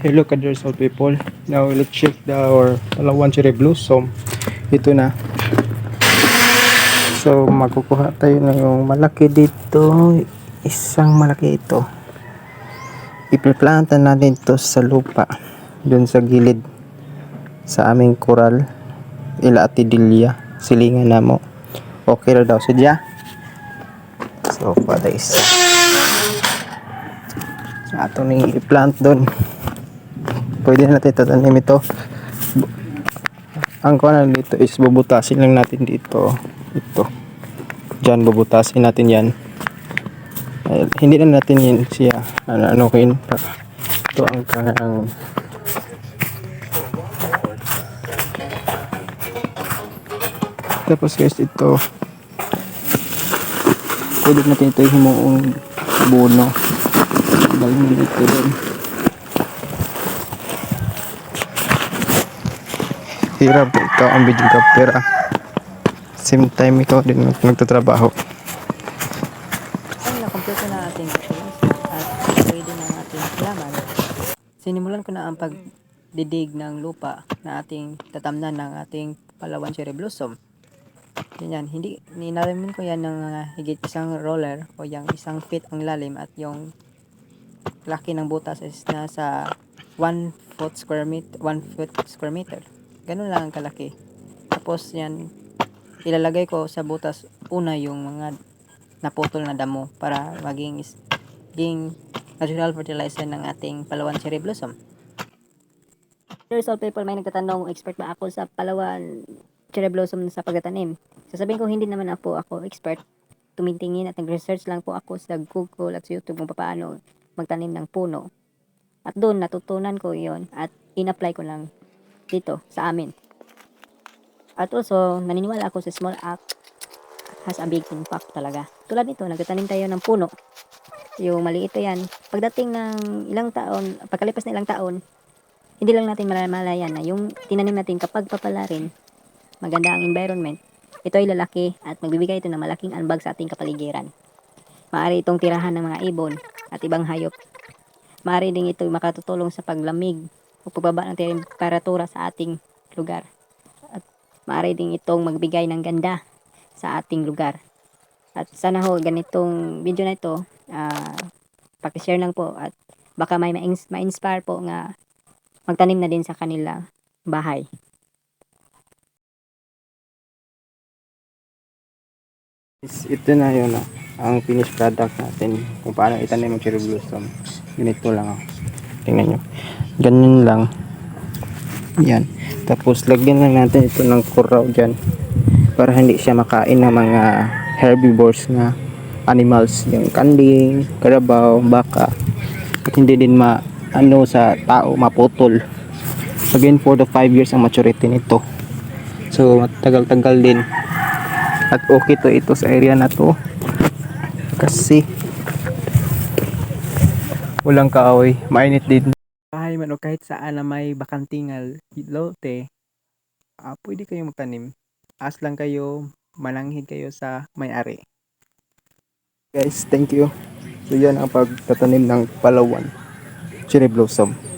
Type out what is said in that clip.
Hello Kadersal people. Now let's check the our Palawan Cherry Blossom. Ito na. So makukuha tayo ng yung malaki dito. Isang malaki ito. Ipiplanta natin to sa lupa. Doon sa gilid. Sa aming koral. Ila atidilya. Silingan na mo. Okay na daw sadya. So pada isa. Sa ato ni i-plant doon pwede na natin tatanim ito. Ang kuha dito is bubutasin lang natin dito. Ito. Dyan bubutasin natin yan. Ay, hindi na natin yan siya ano ano kin ito ang kanang tapos guys ito. Pwede natin ito humuong abono galing dito din hirap ikaw ang videographer ah. Same time ikaw din nag- nagtatrabaho. Ay, nakompleto na ating tools at pwede na ating halaman. Sinimulan ko na ang pagdidig ng lupa na ating tatamnan ng ating Palawan Cherry Blossom. Yan yan. Hindi, ninalamin ko yan ng mga higit isang roller o yung isang feet ang lalim at yung laki ng butas is nasa 1 foot square meter, 1 foot square meter. Ganun lang ang kalaki. Tapos yan, ilalagay ko sa butas una yung mga naputol na damo para maging maging natural fertilizer ng ating Palawan Cherry Blossom. There's all people may nagtatanong, expert ba ako sa Palawan cherry blossom sa pagtatanim? Sasabihin ko hindi naman ako ako expert. Tumitingin at nag-research lang po ako sa Google at sa YouTube kung paano magtanim ng puno. At doon natutunan ko yon at in-apply ko lang dito sa amin. At also, naniniwala ako sa small act has a big impact talaga. Tulad nito, nagtatanim tayo ng puno. Yung maliit yan. Pagdating ng ilang taon, pagkalipas ng ilang taon, hindi lang natin malamalayan na yung tinanim natin kapag papalarin, maganda ang environment, ito ay lalaki at magbibigay ito ng malaking ambag sa ating kapaligiran. Maaari itong tirahan ng mga ibon at ibang hayop. Maaari din ito makatutulong sa paglamig o ng temperatura sa ating lugar. At maaari din itong magbigay ng ganda sa ating lugar. At sana ho ganitong video na ito, ah pakishare lang po at baka may ma-ins- ma-inspire po nga magtanim na din sa kanila bahay. Ito na yun ah, ang finished product natin kung paano itanim ang cherry blossom. Ganito lang ah. Tingnan nyo. Ganyan lang. Yan. Tapos lagyan lang natin ito ng kuraw dyan para hindi siya makain ng mga herbivores na animals yung kanding, karabaw, baka at hindi din ma ano sa tao maputol again 4 to 5 years ang maturity nito so matagal-tagal din at okay to ito sa area na to kasi walang kaaway. Mainit din. Bahay man o kahit saan na may bakantingal lote ah, pwede kayong magtanim. As lang kayo mananghid kayo sa may-ari. Guys thank you. So yan ang pagtatanim ng palawan. Cherry blossom